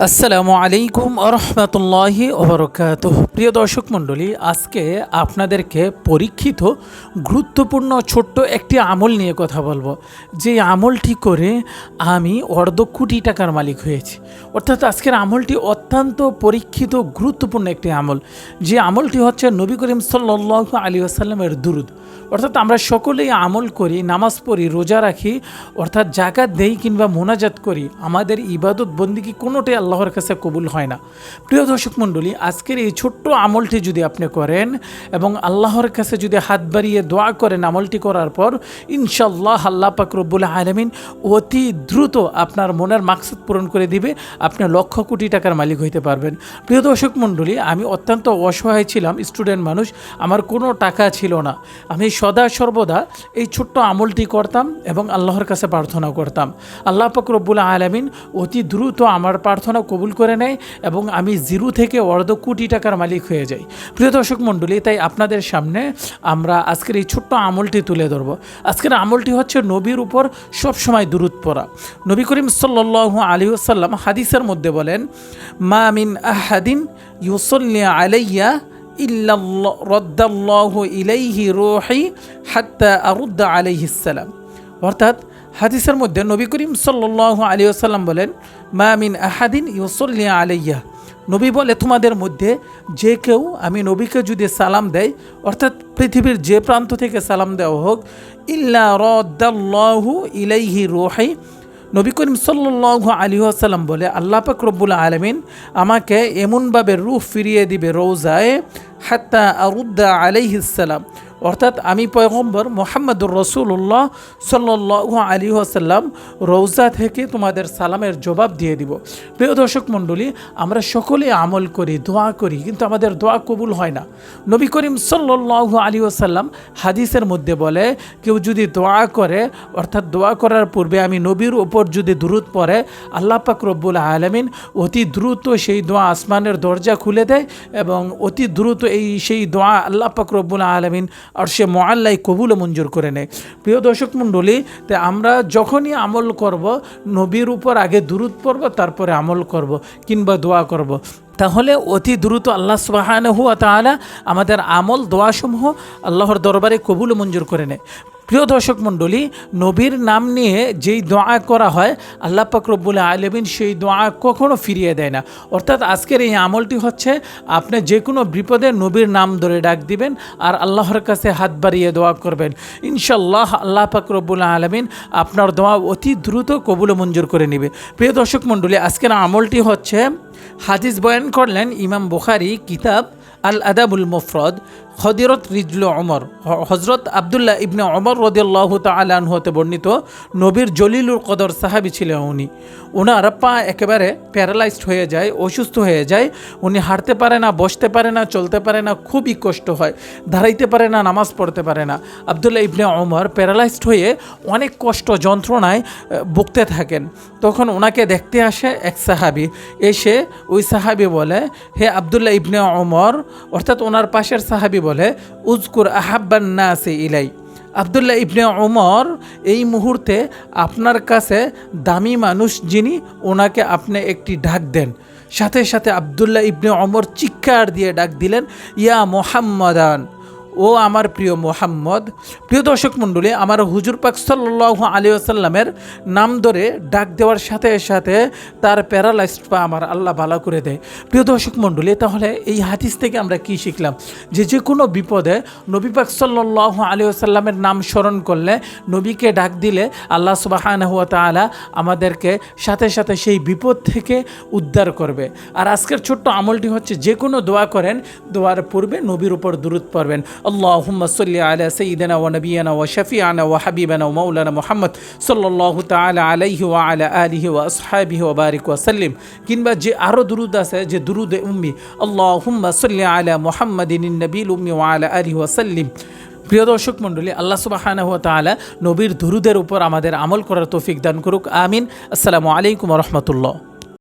আসসালামু আলাইকুম আরহামতুল্লাহি ওবরকাত প্রিয় দর্শক মণ্ডলী, আজকে আপনাদেরকে পরীক্ষিত, গুরুত্বপূর্ণ, ছোট্ট একটি আমল নিয়ে কথা বলব। যে আমলটি করে আমি অর্ধ কোটি টাকার মালিক হয়েছি। অর্থাৎ আজকের আমলটি অত্যন্ত পরীক্ষিত, গুরুত্বপূর্ণ একটি আমল। যে আমলটি হচ্ছে নবী করিম সাল্লাহ আলী আসাল্লামের দুরুদ। অর্থাৎ আমরা সকলেই আমল করি, নামাজ পড়ি, রোজা রাখি, অর্থাৎ জাকাত দেই কিংবা মোনাজাত করি। আমাদের ইবাদত বন্দিকে কোনোটাই আল্লাহর কাছে কবুল হয় না। প্রিয় দর্শক মণ্ডলী, আজকের এই ছোট্ট আমলটি যদি আপনি করেন এবং আল্লাহর কাছে যদি হাত বাড়িয়ে দোয়া করেন আমলটি করার পর ইনশাল্লাহ আল্লাহ পাক রব্বুল আলমিন অতি দ্রুত আপনার মনের মাকসুদ পূরণ করে দিবে, আপনি লক্ষ কোটি টাকার মালিক হইতে পারবেন। প্রিয় দর্শক মণ্ডলী, আমি অত্যন্ত অসহায় ছিলাম, স্টুডেন্ট মানুষ, আমার কোনো টাকা ছিল না। আমি সদা সর্বদা এই ছোট্ট আমলটি করতাম এবং আল্লাহর কাছে প্রার্থনা করতাম। আল্লাহ পাক রব্বুল আলমিন অতি দ্রুত আমার প্রার্থনা কবুল করে নেয় এবং আমি জিরো থেকে অর্ধ কোটি টাকার মালিক হয়ে যাই। প্রিয় দর্শক মণ্ডলী, তাই আপনাদের সামনে আমরা আজকের এই ছোট্ট আমলটি তুলে ধরব। আজকের আমলটি হচ্ছে নবীর উপর সবসময় দূরত পড়া। নবী করিম সাল্লাহ আলী আসাল্লাম হাদিসের মধ্যে বলেন, মা মিন আহাদিন ইউসল্লি আলাইয়া ইল্লাল্লাহ রদ্দাল্লাহু ইলাইহি রোহি হাত্তা আরুদ্দা আলাইহিসাল্লাম অর্থাৎ হাদিসের মধ্যে নবী করিম সাল্লাহ আলী আসাল্লাম বলেন মা মিন আহাদিন ইউসল্লি আলাইয়া। নবী বলে, তোমাদের মধ্যে যে কেউ আমি নবীকে যদি সালাম দেয় অর্থাৎ পৃথিবীর যে প্রান্ত থেকে সালাম দেওয়া হোক, ইল্লা রদ্দাল্লাহু ইলাইহি রোহাই নবী করিম সাল্লাহ আলী আসাল্লাম বলে, আল্লাহ পাক রব্বুল আলমিন আমাকে এমনভাবে রুহ ফিরিয়ে দিবে রোজায়, হাত্তা আরুদ্দা আলাইহিসাল্লাম অর্থাৎ আমি পয়গম্বর মোহাম্মদুর রসুল্লাহ সাল্লাহ আলী আসাল্লাম রৌজা থেকে তোমাদের সালামের জবাব দিয়ে দিব। প্রিয় দর্শক মণ্ডলী, আমরা সকলে আমল করি, দোয়া করি, কিন্তু আমাদের দোয়া কবুল হয় না। নবী করিম সাল্লাহ আলী আসাল্লাম হাদিসের মধ্যে বলে, কেউ যদি দোয়া করে, অর্থাৎ দোয়া করার পূর্বে আমি নবীর ওপর যদি দ্রুত পড়ে, আল্লাহ পাক রব্বুল আলমিন অতি দ্রুত সেই দোয়া আসমানের দরজা খুলে দেয় এবং অতি দ্রুত এই সেই দোয়া আল্লাহ পাক রব্বুল আলমিন আর সে মোয়াল্লাই কবুল মঞ্জুর করে নেয়। প্রিয় দর্শক মণ্ডলী, তে আমরা যখনই আমল করব, নবীর উপর আগে দূরত পড়ব, তারপরে আমল করব কিংবা দোয়া করব। তাহলে অতি দ্রুত আল্লাহ সুবাহান হুয়া তাহলে আমাদের আমল দোয়াসমূহ আল্লাহর দরবারে কবুল মঞ্জুর করে নেয়। প্রিয় দর্শক মণ্ডলী, নবীর নাম নিয়ে যেই দোয়া করা হয়, আল্লাহ পাক রব্বুল আলমিন সেই দোয়া কখনো ফিরিয়ে দেয় না। অর্থাৎ আজকের এই আমলটি হচ্ছে, আপনি যে কোনো বিপদে নবীর নাম ধরে ডাক দিবেন আর আল্লাহর কাছে হাত বাড়িয়ে দোয়া করবেন। ইনশাল্লাহ আল্লাহ পাক রব্বুল আলমিন আপনার দোয়া অতি দ্রুত কবুল মঞ্জুর করে নেবে। প্রিয় দর্শক মণ্ডলী, আজকের আমলটি হচ্ছে, হাদিস বয়ান করলেন ইমাম বুখারি, কিতাব আল আদাবুল মুফরদ হদিরত রিজলু অমর হজরত আবদুল্লাহ ইবনে অমর রদিয়াল্লাহ তালান হতে বর্ণিত নবীর জলিলুর কদর সাহাবি ছিলেন উনি। ওনার পা একেবারে প্যারালাইজড হয়ে যায়, অসুস্থ হয়ে যায়। উনি হাঁটতে পারে না, বসতে পারে না, চলতে পারে না, খুবই কষ্ট হয়। দাঁড়াইতে পারে না, নামাজ পড়তে পারে না। আবদুল্লাহ ইবনে অমর প্যারালাইজড হয়ে অনেক কষ্ট, যন্ত্রণায় ভুগতে থাকেন। তখন ওনাকে দেখতে আসে এক সাহাবি। এসে ওই সাহাবি বলে, হে আবদুল্লাহ ইবনে অমর অর্থাৎ ওনার পাশের সাহাবি বলে উজকুর আহাব্বান নাসে ইলাই। আবদুল্লাহ ইবনে ওমর এই মুহূর্তে আপনার কাছে দামি মানুষ যিনি, ওনাকে আপনি একটি ডাক দেন। সাথে সাথে আবদুল্লাহ ইবনে অমর চিৎকার দিয়ে ডাক দিলেন, ইয়া মোহাম্মদান। ও আমার প্রিয় মোহাম্মদ। প্রিয় দর্শক মণ্ডলী, আমার হুজুর পাক সাল্লাহ আলী আসাল্লামের নাম ধরে ডাক দেওয়ার সাথে সাথে তার প্যারালাইজড পা আমার আল্লাহ ভালো করে দেয়। প্রিয় দর্শক মণ্ডলী, তাহলে এই হাদিস থেকে আমরা কি শিখলাম? যে যে কোনো বিপদে নবী পাক সাল্লাহ আলী আসাল্লামের নাম স্মরণ করলে নবীকে ডাক দিলে আল্লাহ সুবাহান হুয়া তালা আমাদেরকে সাথে সাথে সেই বিপদ থেকে উদ্ধার করবে। আর আজকের ছোট্ট আমলটি হচ্ছে যে কোনো দোয়া করেন, দোয়ার পূর্বে নবীর উপর দূরত পড়বেন। اللهم صل على سيدنا ونبينا وشفيعنا وحبيبنا ومولانا محمد صلى الله تعالى عليه وعلى آله وأصحابه وبارك وسلم কিংবা যে আরও দুরুদ আছে যে দুরুদে উম্মি আল্লাহুম্মা সাল্লি আলা মুহাম্মাদিন নবীল উম্মি ওয়া আলা আলিহি ওয়াসাল্লিম প্রিয় দর্শক মণ্ডলী আল্লাহ সুবাহানাহু ওয়া তাআলা নবীর দুরুদের উপর আমাদের আমল করার তৌফিক দান করুক আমিন আসসালামু আলাইকুম রহমতুল্লাহ